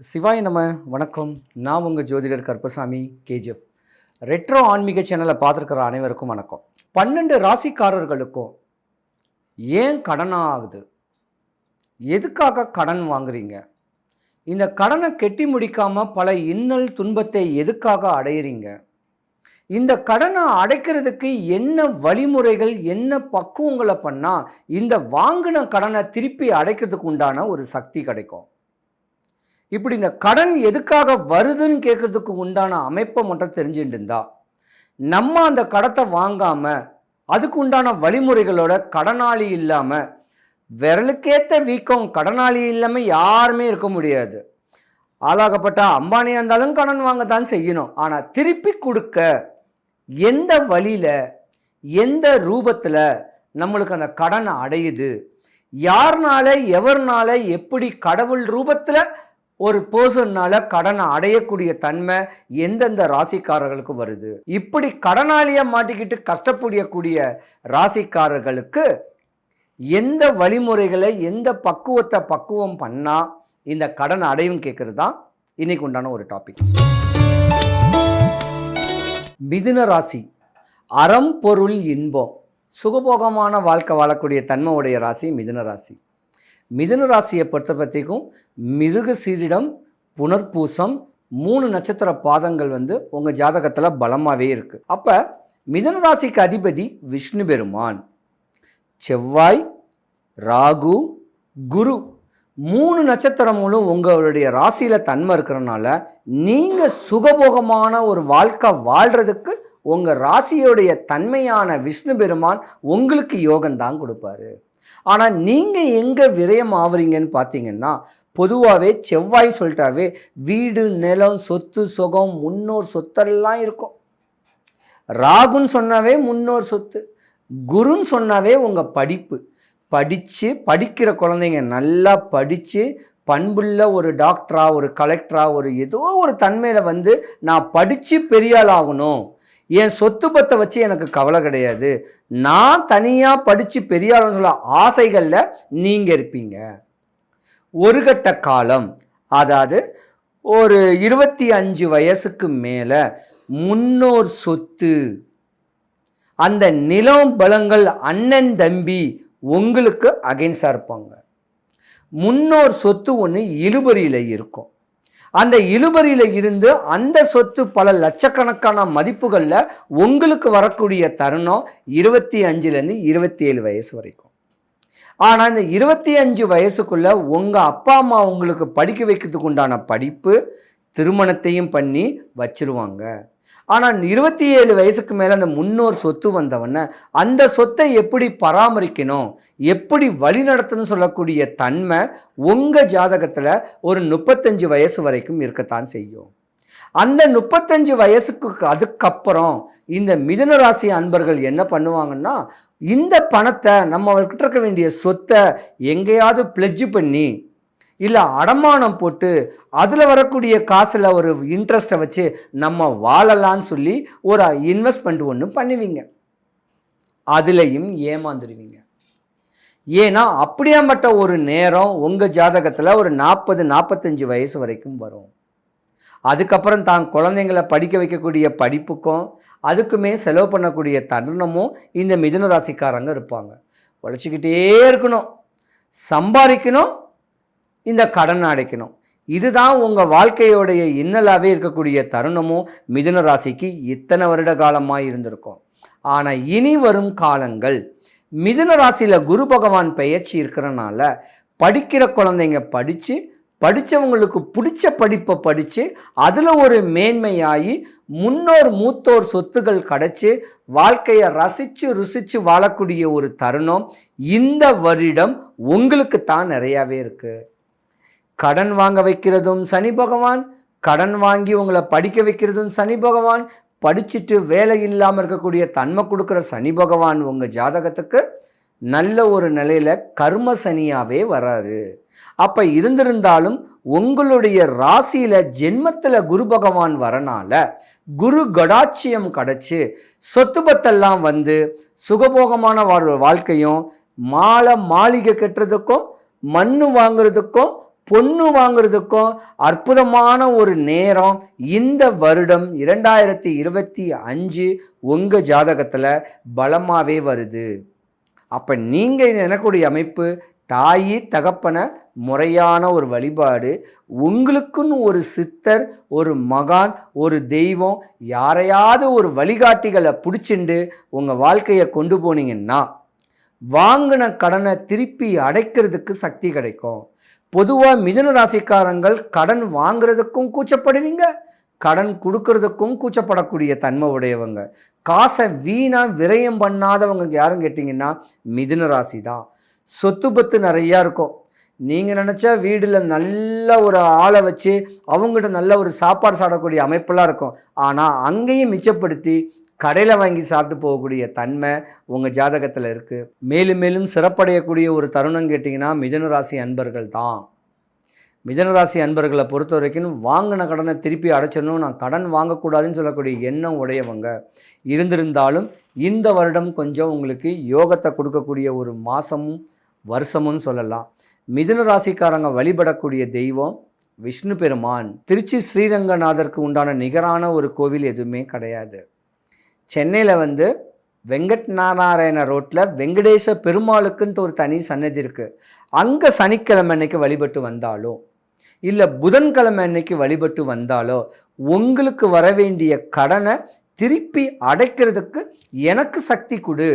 சிவாய் நம்ம வணக்கம். நான் உங்கள் ஜோதிடர் கருப்பசாமி கேஜிஎஃப். ரெட்ரோ ஆன்மீக சேனலை பார்த்துருக்கிற அனைவருக்கும் வணக்கம். பன்னெண்டு ராசிக்காரர்களுக்கும் ஏன் கடன் ஆகுது? எதுக்காக கடன் வாங்குறீங்க? இந்த கடனை கெட்டி முடிக்காமல் பல இன்னல் துன்பத்தை எதுக்காக அடையிறீங்க? இந்த கடனை அடைக்கிறதுக்கு என்ன வழிமுறைகள் என்ன பக்குவங்களை பண்ணால் இந்த வாங்கின கடனை திருப்பி அடைக்கிறதுக்கு உண்டான ஒரு சக்தி கிடைக்கும். இப்படி இந்த கடன் எதுக்காக வருதுன்னு கேட்குறதுக்கு உண்டான அமைப்பை மட்டும் தெரிஞ்சுட்டு இருந்தா. நம்ம அந்த கடத்தை வாங்காமல் அதுக்கு உண்டான வழிமுறைகளோட கடனாளி இல்லாமல் விரலுக்கேற்ற வீக்கம் கடனாளி இல்லாமல் யாருமே இருக்க முடியாது. ஆளாகப்பட்ட அம்பானியாக இருந்தாலும் கடன் வாங்க தான் செய்யணும். ஆனால் திருப்பி கொடுக்க எந்த வழியில் எந்த ரூபத்தில் நம்மளுக்கு அந்த கடன் அடையுது? யார்னால எவர்னால எப்படி கடவுள் ரூபத்தில் ஒரு பர்சன்னால கடனை அடையக்கூடிய தன்மை எந்தெந்த ராசிக்காரர்களுக்கு வருது? இப்படி கடனாளியாக மாட்டிக்கிட்டு கஷ்டப்படக்கூடிய ராசிக்காரர்களுக்கு எந்த வழிமுறைகளை எந்த பக்குவத்தை பக்குவம் பண்ணால் இந்த கடன் அடையும் கேட்குறது தான் இன்னைக்கு உண்டான ஒரு டாபிக் மிதுன ராசி அறம் பொருள் இன்பம். சுகபோகமான வாழ்க்கை வாழக்கூடிய தன்மையுடைய ராசி மிதுன ராசி. மிதன ராசியை பொறுத்த வரைக்கும் மிருக சீரிடம் புனர்பூசம் மூணு நட்சத்திர பாதங்கள் வந்து உங்கள் ஜாதகத்தில் பலமாகவே இருக்குது அப்போ மிதுன ராசிக்கு அதிபதி விஷ்ணு பெருமான் செவ்வாய் ராகு குரு மூணு நட்சத்திரங்களும் உங்களுடைய ராசியில் தன்மை இருக்கிறனால நீங்கள் சுகபோகமான ஒரு வாழ்க்கை வாழ்கிறதுக்கு உங்கள் ராசியுடைய தன்மையான விஷ்ணு பெருமான் உங்களுக்கு யோகம்தான் கொடுப்பாரு. ஆனால் நீங்கள் எங்கே விரயம் ஆவறீங்கன்னு பார்த்தீங்கன்னா பொதுவாகவே செவ்வாய் சொல்லிட்டாவே வீடு நிலம் சொத்து சுகம் முன்னோர் சொத்தெல்லாம் இருக்கும். ராகுன்னு சொன்னாவே முன்னோர் சொத்து குருன்னு சொன்னாவே உங்கள் படிப்பு. படித்து படிக்கிற குழந்தைங்க நல்லா படித்து பண்புள்ள ஒரு டாக்டரா ஒரு கலெக்டரா ஒரு ஏதோ ஒரு தன்மையில் வந்து நான் படித்து பெரியாள் ஆகணும் என் சொத்து பத்தை வச்சு எனக்கு கவலை கிடையாது. நான் தனியாக படித்து பெரியாள்னு சொல்ல ஆசைகளில் நீங்கள் இருப்பீங்க. ஒரு கட்ட காலம் அதாவது ஒரு இருபத்தி அஞ்சு வயசுக்கு மேலே முன்னோர் சொத்து அந்த நிலம் பலங்கள் அண்ணன் தம்பி உங்களுக்கு அகைன்ஸாக இருப்பாங்க. முன்னோர் சொத்து ஒன்று இழுபறியில் இருக்கும். அந்த இழுபறியில் இருந்து அந்த சொத்து பல லட்சக்கணக்கான மதிப்புகளில் உங்களுக்கு வரக்கூடிய தருணம் இருபத்தி அஞ்சுலேருந்து இருபத்தி ஏழு வயசு வரைக்கும். ஆனால் இந்த இருபத்தி அஞ்சு வயசுக்குள்ளே உங்கள் அப்பா அம்மா உங்களுக்கு படிக்க வைக்கிறதுக்கு உண்டான படிப்பு திருமணத்தையும் பண்ணி வச்சிருவாங்க. ஆனால் இருபத்தி ஏழு வயசுக்கு மேலே அந்த முன்னோர் சொத்து வந்தவொடனே அந்த சொத்தை எப்படி பராமரிக்கணும் எப்படி வழிநடத்தணும் சொல்லக்கூடிய தன்மை உங்கள் ஜாதகத்தில் ஒரு முப்பத்தஞ்சு வயசு வரைக்கும் இருக்கத்தான் செய்யும். அந்த முப்பத்தஞ்சு வயசுக்கு அதுக்கப்புறம் இந்த மிதுன ராசி அன்பர்கள் என்ன பண்ணுவாங்கன்னா இந்த பணத்தை நம்ம கிட்ட இருக்க வேண்டிய சொத்தை எங்கேயாவது பிளெட்ஜ் பண்ணி இல்லை அடமானம் போட்டு அதில் வரக்கூடிய காசில் ஒரு இன்ட்ரெஸ்ட்டை வச்சு நம்ம வாழலான்னு சொல்லி ஒரு இன்வெஸ்ட்மெண்ட் ஒன்று பண்ணுவீங்க. அதுலேயும் ஏமாந்துருவீங்க. ஏன்னா அப்படியாப்பட்ட ஒரு நேரம் உங்கள் ஜாதகத்தில் ஒரு நாற்பது நாற்பத்தஞ்சு வயசு வரைக்கும் வரும். அதுக்கப்புறம் தான் குழந்தைங்களை படிக்க வைக்கக்கூடிய படிப்புக்கும் அதுக்குமே செலவு பண்ணக்கூடிய தருணமும் இந்த மிதுன ராசிக்காரங்க இருப்பாங்க. உழைச்சிக்கிட்டே இருக்கணும். சம்பாதிக்கணும் இந்த கடன் அடைக்கணும். இதுதான் உங்கள் வாழ்க்கையோடைய இன்னலாகவே இருக்கக்கூடிய தருணமும் மிதுன ராசிக்கு இத்தனை வருட காலமாக இருந்திருக்கும். ஆனால் இனி வரும் காலங்கள் மிதுன ராசியில் குரு பகவான் பெயர்ச்சி இருக்கிறனால படிக்கிற குழந்தைங்க படித்து படித்தவங்களுக்கு பிடிச்ச படிப்பை படித்து அதில் ஒரு மேன்மையாகி முன்னோர் மூத்தோர் சொத்துகள் கிடச்சி வாழ்க்கையை ரசித்து ருசித்து வாழக்கூடிய ஒரு தருணம் இந்த வருடம் உங்களுக்கு தான் நிறையாவே இருக்குது கடன் வாங்க வைக்கிறதும் சனி பகவான் கடன் வாங்கி உங்களை படிக்க வைக்கிறதும் சனி பகவான் படிச்சுட்டு வேலை இல்லாமல் இருக்கக்கூடிய தன்மை கொடுக்குற சனி பகவான் உங்கள் ஜாதகத்துக்கு நல்ல ஒரு நிலையில் கர்ம சனியாகவே வராரு. அப்போ இருந்திருந்தாலும் உங்களுடைய ராசியில் ஜென்மத்தில் குரு பகவான் வரனால குரு கடாட்சியம் கிடச்சி சொத்து பத்தெல்லாம் வந்து சுகபோகமான வாழ்க்கையும் மாலை மாளிகை கட்டுறதுக்கும் மண்ணு வாங்குறதுக்கும் பொண்ணு வாங்குறதுக்கும் அற்புதமான ஒரு நேரம் இந்த வருடம் இரண்டாயிரத்தி இருபத்தி அஞ்சு உங்கள் ஜாதகத்தில் பலமாகவே வருது. அப்போ நீங்கள் எனக்கூடிய அமைப்பு தாயி தகப்பன முறையான ஒரு வழிபாடு உங்களுக்குன்னு ஒரு சித்தர் ஒரு மகான் ஒரு தெய்வம் யாரையாவது ஒரு வழிகாட்டிகளை பிடிச்சிண்டு உங்கள் வாழ்க்கையை கொண்டு போனீங்கன்னா வாங்கின கடனை திருப்பி அடைக்கிறதுக்கு சக்தி கிடைக்கும். பொதுவாக மிதுன ராசிக்காரங்கள் கடன் வாங்குறதுக்கும் கூச்சப்படுவீங்க கடன் கொடுக்கறதுக்கும் கூச்சப்படக்கூடிய தன்மை உடையவங்க. காசை வீணாக விரயம் பண்ணாதவங்க யாரும் கேட்டிங்கன்னா மிதுன ராசி தான் சொத்து பத்து நிறையா இருக்கும். நீங்கள் நினச்சா வீட்டில் நல்ல ஒரு ஆளை வச்சு அவங்ககிட்ட நல்ல ஒரு சாப்பாடு சாடக்கூடிய அமைப்பெல்லாம் இருக்கும். ஆனால் அங்கேயும் மிச்சப்படுத்தி கடையில் வாங்கி சாப்பிட்டு போகக்கூடிய தன்மை உங்கள் ஜாதகத்தில் இருக்குது மேலும் மேலும் சிறப்படையக்கூடிய ஒரு தருணம் கேட்டிங்கன்னா மிதனராசி அன்பர்கள் தான். மிதனராசி அன்பர்களை பொறுத்த வரைக்கும் வாங்கின கடனை திருப்பி அடைச்சிடணும். நான் கடன் வாங்கக்கூடாதுன்னு சொல்லக்கூடிய எண்ணம் உடையவங்க இருந்திருந்தாலும் இந்த வருடம் கொஞ்சம் உங்களுக்கு யோகத்தை கொடுக்கக்கூடிய ஒரு மாதமும் வருஷமும் சொல்லலாம். மிதுன ராசிக்காரங்க வழிபடக்கூடிய தெய்வம் விஷ்ணு பெருமான். திருச்சி ஸ்ரீரங்கநாதருக்கு உண்டான நிகரான ஒரு கோவில் எதுவுமே கிடையாது. சென்னையில் வந்து வெங்கட் நாராயண ரோட்டில் வெங்கடேச பெருமாளுக்குன்ட்டு ஒரு தனி சன்னதி இருக்குது அங்கே சனிக்கிழமை அன்னைக்கு வழிபட்டு வந்தாலும் இல்லை புதன்கிழமை அன்னைக்கு வழிபட்டு வந்தாலோ உங்களுக்கு வர வேண்டிய கடனை திருப்பி அடைக்கிறதுக்கு எனக்கு சக்தி கொடு.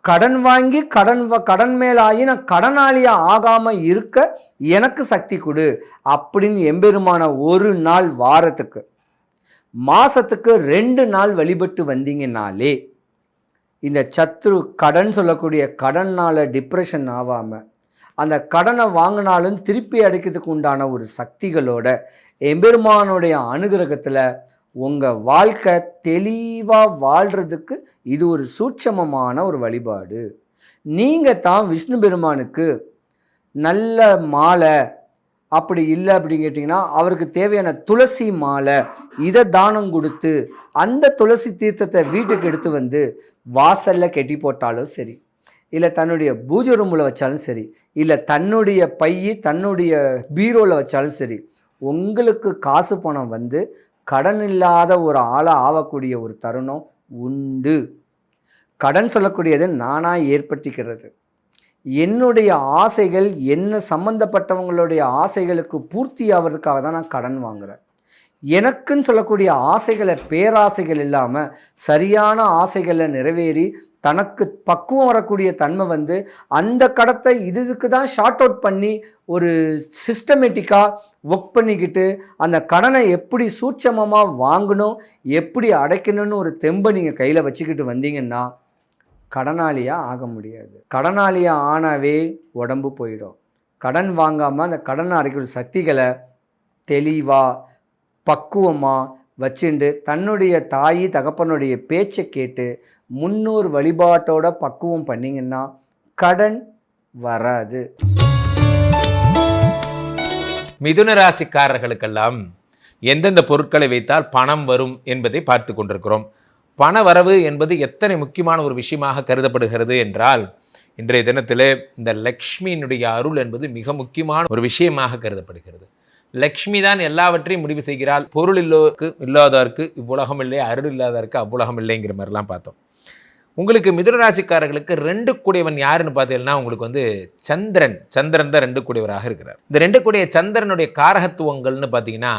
கடன் வாங்கி கடன் வ- கடன் மேலாகி நான் கடனாளியாக ஆகாமல் இருக்க எனக்கு சக்தி கொடு. அப்படின்னு எம்பெருமான ஒரு நாள் வாரத்துக்கு மாதத்துக்கு ரெண்டு நாள் வழிபட்டு வந்தீங்கன்னாலே இந்த சத்ரு கடன் சொல்லக்கூடிய கடனால் டிப்ரெஷன் ஆகாமல் அந்த கடனை வாங்கினாலும் திருப்பி அடைக்கிறதுக்கு உண்டான ஒரு சக்திகளோட எம்பெருமானுடைய அனுகிரகத்தில் உங்கள் வாழ்க்கை தெளிவாக வாழ்கிறதுக்கு இது ஒரு சூட்சமமான ஒரு வழிபாடு. நீங்கள் தான் விஷ்ணு பெருமானுக்கு நல்ல மாலை அப்படி இல்லை அப்படின்னு கேட்டிங்கன்னா அவருக்கு தேவையான துளசி மாலை இதை தானம் கொடுத்து அந்த துளசி தீர்த்தத்தை வீட்டுக்கு எடுத்து வந்து வாசலில் கெட்டி போட்டாலும் சரி இல்லை தன்னுடைய பூஜை ரூமில் வச்சாலும் சரி இல்லை தன்னுடைய பைய தன்னுடைய பீரோவில் வச்சாலும் சரி உங்களுக்கு காசு பணம் வந்து கடன் இல்லாத ஒரு ஆளாக ஆகக்கூடிய ஒரு தருணம் உண்டு. கடன் சொல்லக்கூடியது நானாக ஏற்படுத்திக்கிறது. என்னுடைய ஆசைகள் என்ன சம்மந்தப்பட்டவங்களுடைய ஆசைகளுக்கு பூர்த்தி ஆகிறதுக்காக தான் நான் கடன் வாங்குகிறேன் எனக்குன்னு சொல்லக்கூடிய ஆசைகளை பேராசைகள் இல்லாமல் சரியான ஆசைகளை நிறைவேறி தனக்கு பக்குவம் வரக்கூடிய தன்மை வந்து அந்த கடத்தை இது இதுக்கு தான் ஷார்ட் அவுட் பண்ணி ஒரு சிஸ்டமேட்டிக்காக ஒர்க் பண்ணிக்கிட்டு அந்த கடனை எப்படி சூட்சமமாக வாங்கணும் எப்படி அடைக்கணும்னு ஒரு தெம்பை நீங்கள் கையில் வச்சுக்கிட்டு வந்தீங்கன்னா கடனாளியாக ஆக முடியாது. கடனாளியாக ஆனாவே உடம்பு போயிடும். கடன் வாங்காமல் அந்த கடனை அடைக்கிற சக்திகளை தெளிவாக பக்குவமாக வச்சுண்டு தன்னுடைய தாய் தகப்பனுடைய பேச்சை கேட்டு முன்னோர் வழிபாட்டோட பக்குவம் பண்ணிங்கன்னா கடன் வராது. மிதுன ராசிக்காரர்களுக்கெல்லாம் எந்தெந்த பொருட்களை வைத்தால் பணம் வரும் என்பதை பார்த்து கொண்டிருக்கிறோம். பண வரவு என்பது எத்தனை முக்கியமான ஒரு விஷயமாக கருதப்படுகிறது என்றால் இன்றைய தினத்தில் இந்த லக்ஷ்மியினுடைய அருள் என்பது மிக முக்கியமான ஒரு விஷயமாக கருதப்படுகிறது. லக்ஷ்மி தான் எல்லாவற்றையும் முடிவு செய்கிறாள். பொருள் இல்லோருக்கு இல்லாதவருக்கு இவ்வுலகம் இல்லை அருள் இல்லாதவருக்கு அவ்வுலகம் இல்லைங்கிற மாதிரிலாம் பார்த்தோம். உங்களுக்கு மிதுனராசிக்காரர்களுக்கு ரெண்டு கூடியவன் யாருன்னு பார்த்தீங்கன்னா உங்களுக்கு வந்து சந்திரன். சந்திரன் தான் ரெண்டு கூடியவராக இருக்கிறார். இந்த ரெண்டு கூடிய சந்திரனுடைய காரகத்துவங்கள்னு பார்த்தீங்கன்னா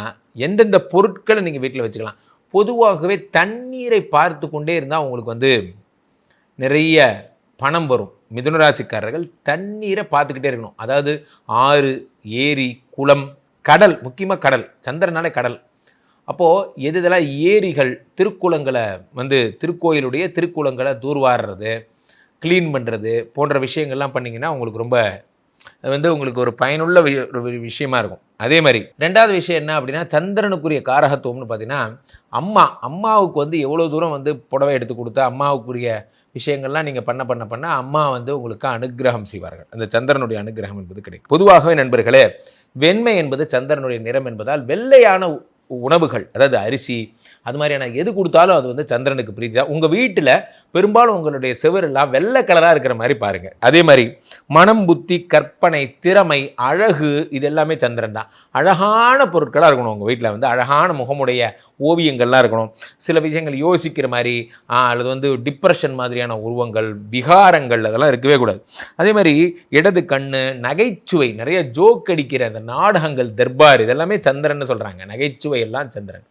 எந்தெந்த பொருட்களை நீங்கள் வீட்டில் வச்சுக்கலாம். பொதுவாகவே தண்ணீரை பார்த்து கொண்டே இருந்தால் உங்களுக்கு வந்து நிறைய பணம் வரும். மிதுனராசிக்காரர்கள் தண்ணீரை பார்த்துக்கிட்டே இருக்கணும். அதாவது ஆறு ஏரி குளம் கடல் முக்கியமாக கடல் சந்திரனாலே கடல். அப்போது எது இதெல்லாம் ஏரிகள் திருக்குளங்களை வந்து திருக்கோயிலுடைய திருக்குளங்களை தூர்வாடுறது க்ளீன் பண்ணுறது போன்ற விஷயங்கள்லாம் பண்ணிங்கன்னா உங்களுக்கு ரொம்ப அது வந்து உங்களுக்கு ஒரு பயனுள்ள வி- ஒரு விஷயமா இருக்கும். அதே மாதிரி ரெண்டாவது விஷயம் என்ன அப்படின்னா சந்திரனுக்குரிய காரகத்துவம்னு பார்த்தீங்கன்னா அம்மா அம்மாவுக்கு வந்து எவ்வளோ தூரம் வந்து புடவை எடுத்து கொடுத்தா அம்மாவுக்குரிய விஷயங்கள்லாம் நீங்கள் பண்ண பண்ண பண்ண அம்மா வந்து உங்களுக்கு அனுக்கிரகம் செய்வார்கள். அந்த சந்திரனுடைய அனுக்கிரகம் என்பது கிடைக்கும். பொதுவாகவே நண்பர்களே வெண்மை என்பது சந்திரனுடைய நிறம் என்பதால் வெள்ளையான உ- உணவுகள் அதாவது அரிசி அது மாதிரியான எது கொடுத்தாலும் அது வந்து சந்திரனுக்கு பிரீதி தான். உங்கள் வீட்டில் பெரும்பாலும் உங்களுடைய செவரெல்லாம் வெள்ளை கலராக இருக்கிற மாதிரி பாருங்கள் அதே மாதிரி மனம் புத்தி கற்பனை திறமை அழகு இது எல்லாமே சந்திரன் தான். அழகான பொருட்களாக இருக்கணும் உங்கள் வீட்டில் வந்து. அழகான முகமுடைய ஓவியங்கள்லாம் இருக்கணும். சில விஷயங்கள் யோசிக்கிற மாதிரி அல்லது வந்து டிப்ரெஷன் மாதிரியான உருவங்கள் விகாரங்கள் அதெல்லாம் இருக்கவே கூடாது. அதே மாதிரி இடது கண்ணு நகைச்சுவை நிறைய ஜோக் அடிக்கிற அந்த நாடகங்கள் தர்பார் இதெல்லாமே சந்திரன்னு சொல்கிறாங்க நகைச்சுவை எல்லாம் சந்திரன்.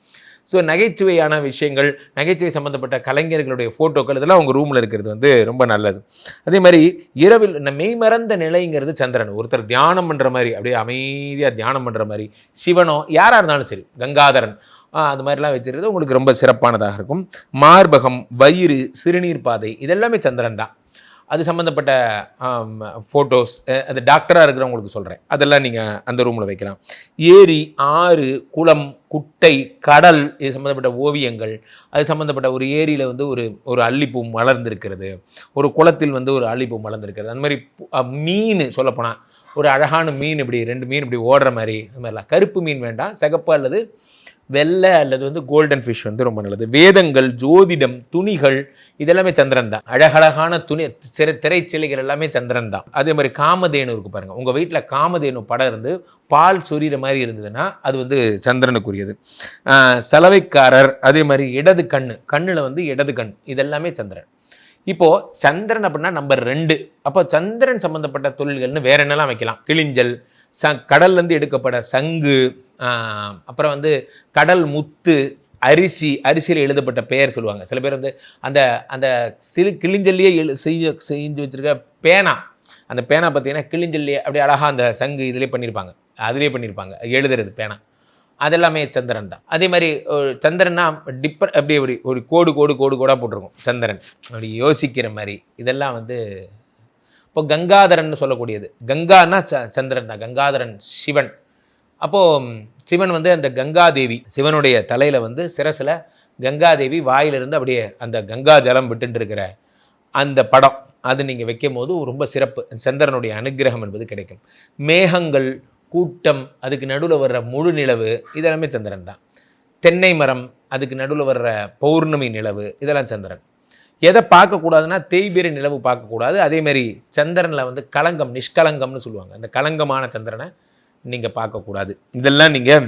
ஸோ நகைச்சுவையான விஷயங்கள் நகைச்சுவை சம்மந்தப்பட்ட கலைஞர்களுடைய ஃபோட்டோக்கள் இதெல்லாம் உங்கள் ரூமில் இருக்கிறது வந்து ரொம்ப நல்லது. அதே மாதிரி இரவில் இந்த மெய்மறந்த நிலைங்கிறது சந்திரன். ஒருத்தர் தியானம் பண்ணுற மாதிரி அப்படியே அமைதியாக தியானம் பண்ணுற மாதிரி சிவனோ யாராக இருந்தாலும் சரி கங்காதரன் அது மாதிரிலாம் வச்சிருக்கிறது உங்களுக்கு ரொம்ப சிறப்பானதாக இருக்கும். மார்பகம் வயிறு சிறுநீர் பாதை இதெல்லாமே சந்திரன் தான். அது சம்மந்தப்பட்ட ஃபோட்டோஸ் அது டாக்டராக இருக்கிறவங்களுக்கு சொல்கிறேன் அதெல்லாம் நீங்கள் அந்த ரூமில் வைக்கலாம். ஏரி ஆறு குளம் குட்டை கடல் இது சம்மந்தப்பட்ட ஓவியங்கள் அது சம்மந்தப்பட்ட ஒரு ஏரியில் வந்து ஒரு ஒரு அல்லிப்பூ மலர்ந்திருக்கிறது. ஒரு குளத்தில் வந்து ஒரு அல்லிப்பூ மலர்ந்திருக்கிறது. அந்த மாதிரி மீன் சொல்லப்போனால் ஒரு அழகான மீன் இப்படி ரெண்டு மீன் இப்படி ஓடுற மாதிரி அது மாதிரிலாம். கருப்பு மீன் வேண்டாம் சிகப்பு அல்லது வெள்ளை அல்லது வந்து கோல்டன் ஃபிஷ் வந்து ரொம்ப நல்லது. வேதங்கள் ஜோதிடம் துணிகள் இதெல்லாமே சந்திரன் தான். அழகழகான துணி சிறை திரைச்சிலைகள் எல்லாமே சந்திரன் தான். அதே மாதிரி காமதேனு இருக்கு பாருங்க. உங்கள் வீட்டில் காமதேனு படம் இருந்து பால் சொரிகிற மாதிரி இருந்ததுன்னா அது வந்து சந்திரனுக்குரியது. சலவைக்காரர் அதே மாதிரி இடது கண் கண்ணில் வந்து இடது கண் இதெல்லாமே சந்திரன். இப்போது சந்திரன் அப்படின்னா நம்பர் ரெண்டு. அப்போ சந்திரன் சம்மந்தப்பட்ட தொழில்கள்னு வேற என்னெல்லாம் வைக்கலாம்? கிளிஞ்சல் ச கடல்லேருந்து எடுக்கப்பட சங்கு அப்புறம் வந்து கடல் முத்து அரிசி அரிசியில் எழுதப்பட்ட பெயர் சொல்லுவாங்க. சில பேர் வந்து அந்த அந்த சிறு கிளிஞ்சல்லியே எழு செய்ய செஞ்சு வச்சுருக்க பேனா அந்த பேனா பார்த்தீங்கன்னா கிளிஞ்சல்லியே அப்படியே அழகாக அந்த சங்கு இதிலே பண்ணியிருப்பாங்க அதிலே பண்ணியிருப்பாங்க எழுதுறது பேனா. அதெல்லாமே சந்திரன் தான். அதே மாதிரி ஒரு சந்திரன்னா டிப்பர் அப்படி அப்படி ஒரு கோடு கோடு கோடு கோடாக போட்டிருக்கும். சந்திரன். அப்படி யோசிக்கிற மாதிரி இதெல்லாம் வந்து இப்போ கங்காதரன் சொல்லக்கூடியது. கங்கான்னா ச சந்திரன் தான். கங்காதரன் சிவன். அப்போது சிவன் வந்து அந்த கங்காதேவி சிவனுடைய தலையில் வந்து சிரசில் கங்காதேவி வாயிலிருந்து அப்படியே அந்த கங்கா ஜலம் விட்டுருக்கிற அந்த படம். அது நீங்கள் வைக்கும் போது ரொம்ப சிறப்பு. சந்திரனுடைய அனுக்கிரகம் என்பது கிடைக்கும். மேகங்கள் கூட்டம் அதுக்கு நடுவில் வர்ற முழு நிலவு இதெல்லாமே சந்திரன் தான். தென்னை மரம் அதுக்கு நடுவில் வர்ற பௌர்ணமி நிலவு இதெல்லாம் சந்திரன். எதை பார்க்கக்கூடாதுன்னா தேய்பிரி நிலவு பார்க்கக்கூடாது. அதேமாரி சந்திரனில் வந்து களங்கம் நிஷ்கலங்கம்னு சொல்லுவாங்க. அந்த களங்கமான சந்திரனை நீங்கள் பார்க்கக்கூடாது இதெல்லாம் நீங்கள்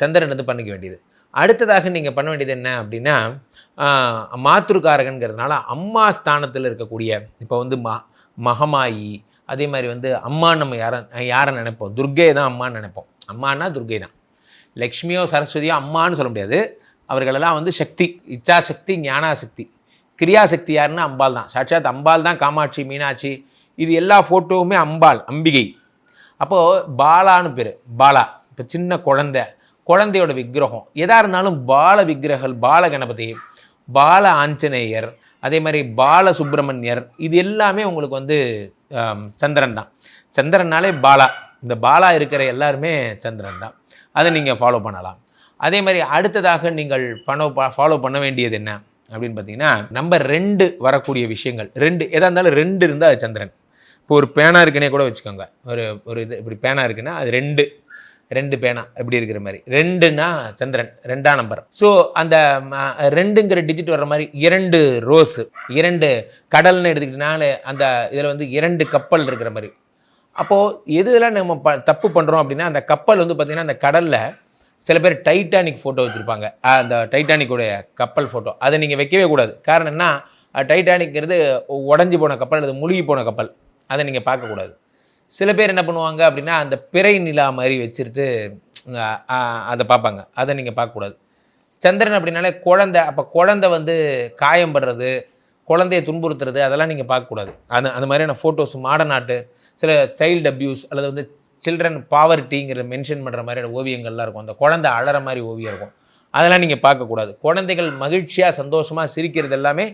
சந்திரன் வந்து பண்ணிக்க வேண்டியது. அடுத்ததாக நீங்கள் பண்ண வேண்டியது என்ன அப்படின்னா மாத்திருக்காரகன்கிறதுனால அம்மா ஸ்தானத்தில் இருக்கக்கூடிய இப்போ வந்து ம மகமாயி அதே மாதிரி வந்து அம்மா நம்ம யாரை யாரை நினைப்போம்? துர்கை தான் அம்மான்னு நினைப்போம். அம்மானா துர்கை தான். லக்ஷ்மியோ சரஸ்வதியோ அம்மான்னு சொல்ல முடியாது. அவர்களெல்லாம் வந்து சக்தி இச்சாசக்தி ஞானாசக்தி. கிரியாசக்தி யாருன்னா அம்பாள் தான். சாட்சாத் அம்பாள் தான் காமாட்சி மீனாட்சி. இது எல்லா ஃபோட்டோவுமே அம்பாள் அம்பிகை. அப்போது பாலான்னு பேர். பாலா. இப்போ சின்ன குழந்தை. குழந்தையோட விக்கிரகம். எதாக இருந்தாலும் பால விக்கிரகல் பால கணபதி பால ஆஞ்சநேயர் அதே மாதிரி பால சுப்பிரமணியர் இது எல்லாமே உங்களுக்கு வந்து சந்திரன் தான். சந்திரனாலே பாலா. இந்த பாலா இருக்கிற எல்லாருமே சந்திரன் தான். அதை நீங்கள் ஃபாலோ பண்ணலாம். அதே மாதிரி அடுத்ததாக நீங்கள் பண்ண ஃபாலோ பண்ண வேண்டியது என்ன? அப்படின்னு பார்த்தீங்கன்னா நம்பர் ரெண்டு வரக்கூடிய விஷயங்கள். ரெண்டு. எதாக இருந்தாலும் ரெண்டு இருந்தால் அது சந்திரன். இப்போ ஒரு பேனா இருக்குன்னே கூட வச்சுக்கோங்க. ஒரு ஒரு இது இப்படி பேனா இருக்குன்னா அது ரெண்டு ரெண்டு பேனா இப்படி இருக்கிற மாதிரி. ரெண்டுன்னா சந்திரன் ரெண்டாம் நம்பர். ஸோ அந்த ரெண்டுங்கிற டிஜிட் வர்ற மாதிரி இரண்டு ரோஸு இரண்டு கடல்னு எடுத்துக்கிட்டனால அந்த இதில் வந்து இரண்டு கப்பல் இருக்கிற மாதிரி. அப்போது எதுலாம் நம்ம ப தப்பு பண்ணுறோம் அப்படின்னா அந்த கப்பல் வந்து பார்த்திங்கன்னா அந்த கடலில் சில பேர் டைட்டானிக் ஃபோட்டோ வச்சுருப்பாங்க. அந்த டைட்டானிக்குடைய கப்பல் ஃபோட்டோ அதை நீங்கள் வைக்கவே கூடாது. காரணம் என்ன டைட்டானிக்கிறது உடஞ்சி போன கப்பல் அல்லது முழுகி போன கப்பல். அதை நீங்கள் பார்க்கக்கூடாது. சில பேர் என்ன பண்ணுவாங்க அப்படின்னா அந்த பிறை நிலா மாதிரி வச்சுட்டு அதை பார்ப்பாங்க. அதை நீங்கள் பார்க்கக்கூடாது. சந்திரன் அப்படின்னாலே குழந்தை அப்போ குழந்தை வந்து காயம்படுறது குழந்தைய துன்புறுத்துறது அதெல்லாம் நீங்கள் பார்க்கக்கூடாது. அது அந்த மாதிரியான ஃபோட்டோஸ் மாடர்ன் ஆர்ட்டு சில சைல்டு அப்யூஸ் அல்லது வந்து சில்ட்ரன் பாவர்ட்டிங்கிற மென்ஷன் பண்ணுற மாதிரியான ஓவியங்கள்லாம் இருக்கும். அந்த குழந்தை அழற மாதிரி ஓவியம் இருக்கும். அதெல்லாம் நீங்கள் பார்க்கக்கூடாது. குழந்தைகள் மகிழ்ச்சியாக சந்தோஷமாக சிரிக்கிறது எல்லாமே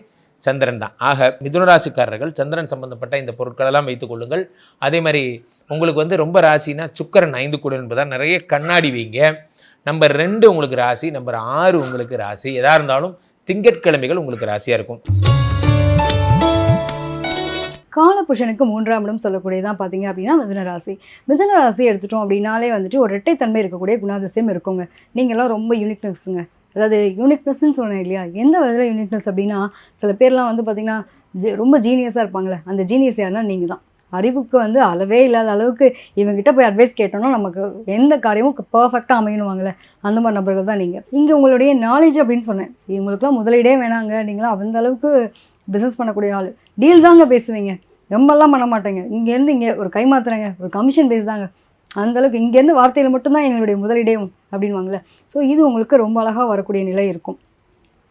சந்திரன் தான். ஆக மிதுனராசிக்காரர்கள் சந்திரன் சம்பந்தப்பட்ட இந்த பொருட்களெல்லாம் வைத்துக் கொள்ளுங்கள். அதே மாதிரி உங்களுக்கு வந்து ரொம்ப ராசினா சுக்கரன் ஐந்து கூட என்பதால் நிறைய கண்ணாடி வைங்க. நம்பர் ரெண்டு உங்களுக்கு ராசி நம்பர் ஆறு உங்களுக்கு ராசி. எதாக இருந்தாலும் திங்கட்கிழமைகள் உங்களுக்கு ராசியாக இருக்கும். காலபுருஷனுக்கு மூன்றாம் இடம் சொல்லக்கூடியதான் பார்த்தீங்க அப்படின்னா மிதுன ராசி. மிதுன ராசி எடுத்துட்டோம் அப்படின்னாலே வந்துட்டு ஒரு இரட்டைத்தன்மை இருக்கக்கூடிய குணாதிசயம் இருக்குங்க. நீங்களாம் ரொம்ப யூனிக்னஸ்ங்க அதாவது யூனிக்னஸ்ன்னு சொன்னேன் இல்லையா? எந்த விதத்தில் யூனிக்னஸ் அப்படின்னா சில பேர்லாம் வந்து பார்த்திங்கன்னா ஜெ- ரொம்ப ஜீனியஸாக இருப்பாங்களே அந்த ஜீனியஸ் யாருன்னா நீங்கள் தான் அறிவுக்கு வந்து அளவே இல்லாத அளவுக்கு இவங்ககிட்ட போய் அட்வைஸ் கேட்டோம்னா நமக்கு எந்த காரியமும் பர்ஃபெக்டாக அமையணுவாங்களே அந்த மாதிரி நபர்கள் தான் நீங்கள் இங்கே உங்களுடைய நாலேஜ் அப்படின்னு சொன்னேன். இவங்களுக்குலாம் முதலீடே வேணாங்க. நீங்களாம் அந்த அளவுக்கு பிஸ்னஸ் பண்ணக்கூடிய ஆள். டீல் தாங்க பேசுவீங்க. ரொம்பலாம் பண்ண மாட்டேங்க. இங்கேருந்து இங்கே ஒரு கை மாத்துறேங்க. ஒரு கமிஷன் பேஸ் தாங்க. அந்தளவுக்கு இங்கேருந்து வார்த்தையில் மட்டும்தான் எங்களுடைய முதலீடேவும் அப்படின்வாங்களே ஸோ இது உங்களுக்கு ரொம்ப அழகாக வரக்கூடிய நிலை இருக்கும்.